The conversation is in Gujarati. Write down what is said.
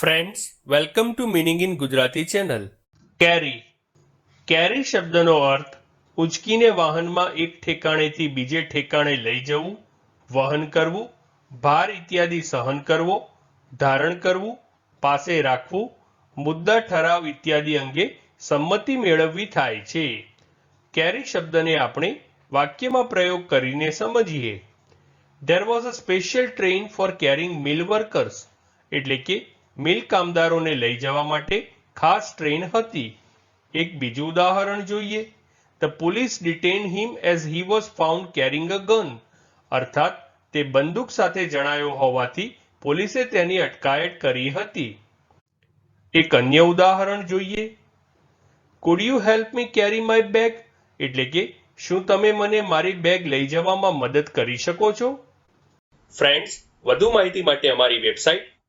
Friends welcome to meaning in Gujarati channel carry carry શબ્દનો અર્થ, ઉચકીને વાહનમાં એક ઠેકાણેથી બીજે ઠેકાણે લઈ જવું, વહન કરવું, ભાર ઇત્યાદિ સહન કરવો, ધારણ કરવું, પાસે રાખવું, મુદ્દા ઠરાવ ઇત્યાદિ અંગે સંમતિ મેળવવી થાય છે. કેરી શબ્દને આપણે વાક્યમાં પ્રયોગ કરીને સમજીએ. There was a special train for carrying mill workers એટલે કે મિલ કામદારોને લઈ જવા માટે ખાસ ટ્રેન હતી. એક બીજું ઉદાહરણ જોઈએ. The police detain him as he was found carrying a gun અર્થાત, તે બંદૂક સાથે જણાયો હોવાથી પોલીસે તેની અટકાયત કરી હતી. એક અન્ય ઉદાહરણ જોઈએ. Could you help me carry my bag એટલે કે, શું તમે મને મારી બેગ લઈ જવામાં મદદ કરી શકો છો? ફ્રેન્ડ્સ વધુ માહિતી માટે અમારી website